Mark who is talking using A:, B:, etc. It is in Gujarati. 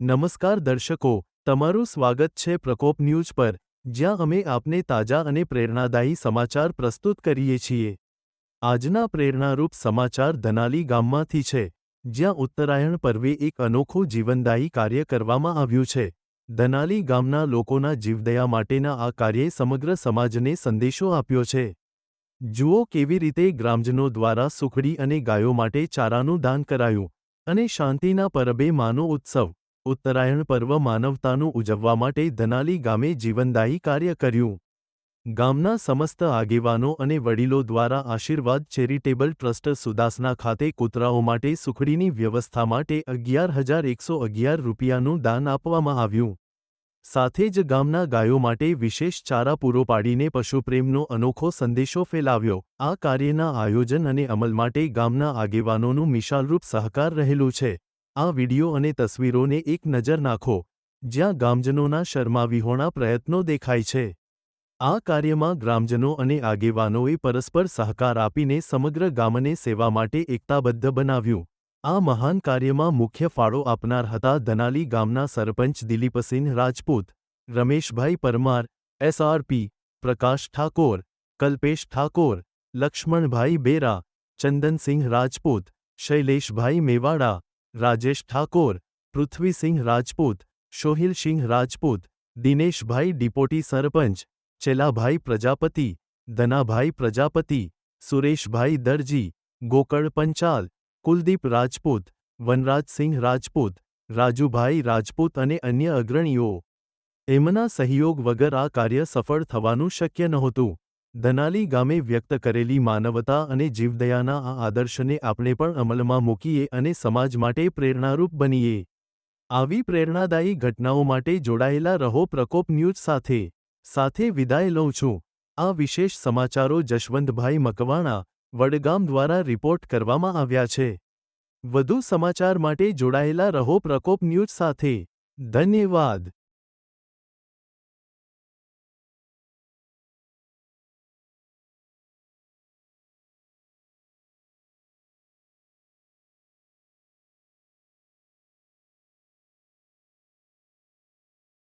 A: નમસ્કાર દર્શકો, તમારું સ્વાગત છે પ્રકોપ ન્યૂઝ પર, જ્યાં અમે આપને તાજા અને પ્રેરણાદાયી સમાચાર પ્રસ્તુત કરીએ છીએ. આજના પ્રેરણારૂપ સમાચાર ધનાલી ગામમાંથી છે, જ્યાં ઉત્તરાયણ પર્વે એક અનોખું જીવનદાયી કાર્ય કરવામાં આવ્યું છે. ધનાલી ગામના લોકોના જીવદયા માટેના આ કાર્યે સમગ્ર સમાજને સંદેશો આપ્યો છે. જુઓ કેવી રીતે ગ્રામજનો દ્વારા સુખડી અને ગાયો માટે ચારાનું દાન કરાયું, અને શાંતિના પરબે માનો ઉત્સવ. ઉત્તરાયણ પર્વ માનવતાનું ઉજવવા માટે ધનાલી ગામે જીવનદાયી કાર્ય કર્યું. ગામના સમસ્ત આગેવાનો અને વડીલો દ્વારા આશીર્વાદ ચેરિટેબલ ટ્રસ્ટ સુદાસના ખાતે કૂતરાઓ માટે સુખડીની વ્યવસ્થા માટે અગિયાર હજાર એકસો અગિયાર રૂપિયાનું દાન આપવામાં આવ્યું. સાથે જ ગામના ગાયો માટે વિશેષ ચારા પૂરો પાડીને પશુપ્રેમનો અનોખો સંદેશો ફેલાવ્યો. આ કાર્યના આયોજન અને અમલ માટે ગામના આગેવાનોનું મિશાલરૂપ સહકાર રહેલું છે. આ વિડિયો અને તસવીરોને એક નજર નાખો, જ્યાં ગામજનોના શર્માવિહોણા પ્રયત્નો દેખાય છે. આ કાર્યમાં ગ્રામજનો અને આગેવાનોએ પરસ્પર સહકાર આપીને સમગ્ર ગામને સેવા માટે એકતાબદ્ધ બનાવ્યું. આ મહાન કાર્યમાં મુખ્ય ફાળો આપનાર હતા ધનાલી ગામના સરપંચ દિલીપસિંહ રાજપૂત, રમેશભાઈ પરમાર એસઆરપી પ્રકાશ ઠાકોર, કલ્પેશ ઠાકોર, લક્ષ્મણભાઈ બેરા, ચંદનસિંહ રાજપૂત, શૈલેષભાઈ મેવાડા રાજેશ ઠાકોર પૃથ્વીસિંહ રાજપૂત સોહિલસિંહ રાજપૂત દિનેશભાઈ ડિપોટી સરપંચ, ચેલાભાઈ પ્રજાપતિ, ધનાભાઈ પ્રજાપતિ સુરેશભાઈ દરજી, ગોકળ પંચાલ, કુલદીપ રાજપૂત વનરાજસિંહ રાજપૂત, રાજુભાઈ રાજપૂત અને અન્ય અગ્રણીઓ. એમના સહયોગ વગર આ કાર્ય સફળ થવાનું શક્ય નહોતું. ધનાલી ગામે વ્યક્ત કરેલી માનવતા અને જીવદયાના આ આદર્શને આપણે પણ અમલમાં મૂકીએ અને સમાજ માટે પ્રેરણારૂપ બનીએ. આવી પ્રેરણાદાયી ઘટનાઓ માટે જોડાયેલા રહો પ્રકોપ ન્યૂઝ સાથે. સાથે વિદાય લઉં છું. આ વિશેષ સમાચારો જશવંતભાઈ મકવાણા, વડગામ દ્વારા રિપોર્ટ કરવામાં આવ્યા છે. વધુ સમાચાર માટે જોડાયેલા રહો પ્રકોપ ન્યૂઝ સાથે. ધન્યવાદ.